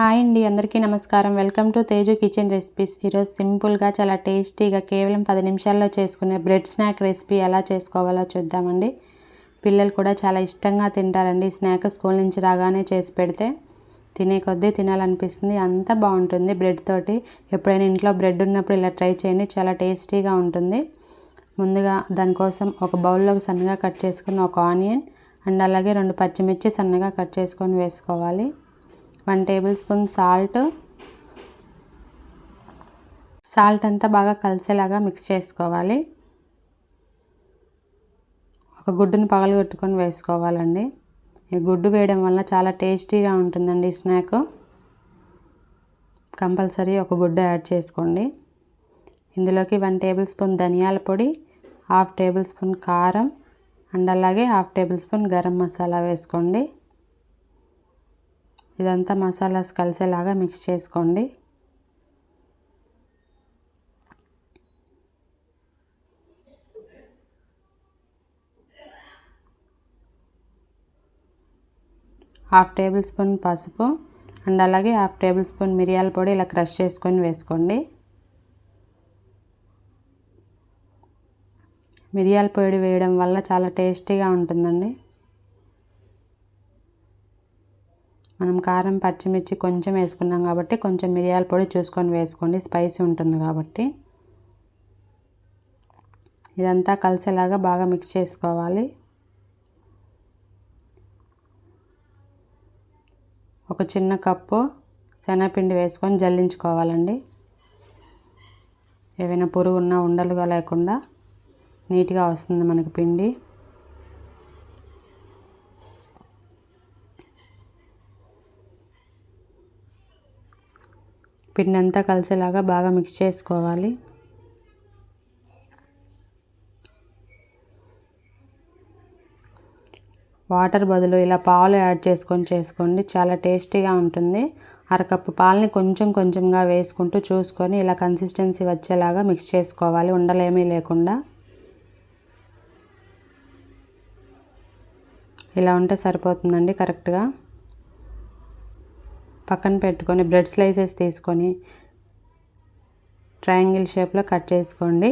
Hi అండి అందరికీ నమస్కారం. Welcome to Teju kitchen recipes. ఈరోజు సింపుల్గా చాలా టేస్టీగా కేవలం పది నిమిషాల్లో చేసుకునే బ్రెడ్ స్నాక్ రెసిపీ ఎలా చేసుకోవాలో చూద్దామండి. పిల్లలు కూడా చాలా ఇష్టంగా తింటారండి. స్నాక్ స్కూల్ నుంచి రాగానే చేసి పెడితే తినే కొద్దీ తినాలనిపిస్తుంది. అంత బాగుంటుంది బ్రెడ్ తోటి. ఎప్పుడైనా ఇంట్లో బ్రెడ్ ఉన్నప్పుడు ఇలా ట్రై చేయండి చాలా టేస్టీగా ఉంటుంది. ముందుగా దానికోసం ఒక బౌల్లోకి సన్నగా కట్ చేసుకుని ఒక ఆనియన్ అండ్ అలాగే రెండు పచ్చిమిర్చి సన్నగా కట్ చేసుకొని వేసుకోవాలి. One tablespoon salt. సాల్ట్ అంతా బాగా కలిసేలాగా మిక్స్ చేసుకోవాలి. ఒక గుడ్డుని పగలగొట్టుకొని వేసుకోవాలండి. ఈ గుడ్డు వేయడం వల్ల చాలా టేస్టీగా ఉంటుందండి స్నాక్. కంపల్సరీ ఒక గుడ్డు యాడ్ చేసుకోండి. ఇందులోకి వన్ టేబుల్ స్పూన్ ధనియాల పొడి హాఫ్ టేబుల్ స్పూన్ కారం అండ్ అలాగే half tablespoon garam masala వేసుకోండి. ఇదంతా మసాలాస్ కలిసేలాగా మిక్స్ చేసుకోండి. హాఫ్ టేబుల్ స్పూన్ పసుపు అండ్ అలాగే హాఫ్ టేబుల్ స్పూన్ మిరియాల పొడి ఇలా క్రష్ చేసుకొని వేసుకోండి. మిరియాల పొడి వేయడం వల్ల చాలా టేస్టీగా ఉంటుందండి. మనం కారం పచ్చిమిర్చి కొంచెం వేసుకున్నాం కాబట్టి కొంచెం మిరియాల పొడి చూసుకొని వేసుకోండి. స్పైసీ ఉంటుంది కాబట్టి. ఇదంతా కలిసేలాగా బాగా మిక్స్ చేసుకోవాలి. ఒక చిన్న కప్పు శనగపిండి వేసుకొని జల్లించుకోవాలండి. ఏవైనా పురుగు ఉన్నా ఉండలుగా లేకుండా నీట్గా వస్తుంది మనకి పిండి. పిండి అంతా కలిసేలాగా బాగా మిక్స్ చేసుకోవాలి. వాటర్ బదులు ఇలా పాలు యాడ్ చేసుకొని చేసుకోండి. చాలా టేస్టీగా ఉంటుంది. అరకప్పు పాలని కొంచెం కొంచెంగా వేసుకుంటూ చూసుకొని ఇలా కన్సిస్టెన్సీ వచ్చేలాగా మిక్స్ చేసుకోవాలి. ఉండలేమీ లేకుండా. ఇలా ఉంటే సరిపోతుందండి కరెక్ట్గా పక్కన పెట్టుకొని బ్రెడ్ స్లైసెస్ తీసుకొని ట్రయాంగిల్ షేప్లో కట్ చేసుకోండి.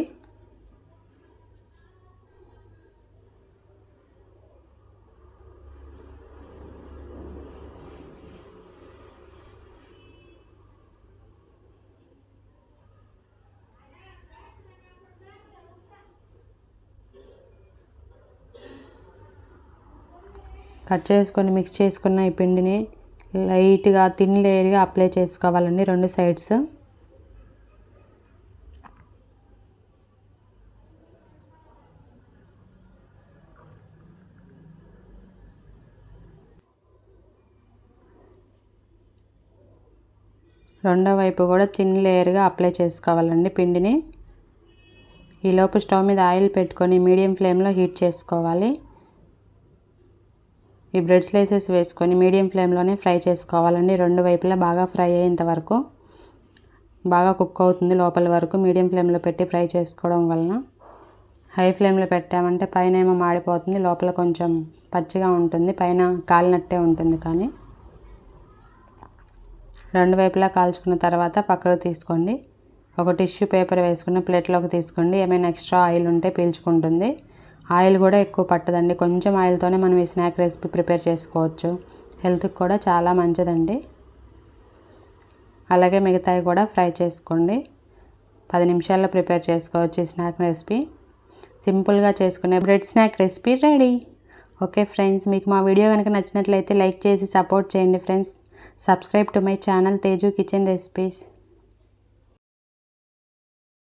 కట్ చేసుకొని మిక్స్ చేసుకున్న ఈ పిండిని లైట్గా థిన్ లేయర్గా అప్లై చేసుకోవాలండి రెండు సైడ్స్. రెండో వైపు కూడా థిన్ లేయర్గా అప్లై చేసుకోవాలండి పిండిని. ఈలోపు స్టవ్ మీద ఆయిల్ పెట్టుకొని మీడియం ఫ్లేమ్లో హీట్ చేసుకోవాలి. ఈ బ్రెడ్ స్లైసెస్ వేసుకొని మీడియం ఫ్లేమ్లోనే ఫ్రై చేసుకోవాలండి. రెండు వైపులా బాగా ఫ్రై అయ్యేంత వరకు బాగా కుక్ అవుతుంది లోపల వరకు మీడియం ఫ్లేమ్లో పెట్టి ఫ్రై చేసుకోవడం వలన. హై ఫ్లేమ్లో పెట్టామంటే పైన ఏమో మాడిపోతుంది లోపల కొంచెం పచ్చిగా ఉంటుంది పైన కాలినట్టే ఉంటుంది కానీ. రెండు వైపులా కాల్చుకున్న తర్వాత పక్కకు తీసుకోండి. ఒక టిష్యూ పేపర్ వేసుకున్న ప్లేట్లోకి తీసుకోండి. ఏమైనా ఎక్స్ట్రా ఆయిల్ ఉంటే పీల్చుకుంటుంది. ఆయిల్ కూడా ఎక్కువ పట్టదండి. కొంచెం ఆయిల్తోనే మనం ఈ స్నాక్ రెసిపీ ప్రిపేర్ చేసుకోవచ్చు. హెల్త్కి కూడా చాలా మంచిదండి. అలాగే మిగతాయి కూడా ఫ్రై చేసుకోండి. పది నిమిషాల్లో ప్రిపేర్ చేసుకోవచ్చు ఈ స్నాక్ రెసిపీ. సింపుల్గా చేసుకునే bread snack recipe ready. Okay friends మీకు మా వీడియో కనుక నచ్చినట్లయితే లైక్ చేసి సపోర్ట్ చేయండి friends. Subscribe to my channel Teju kitchen recipes.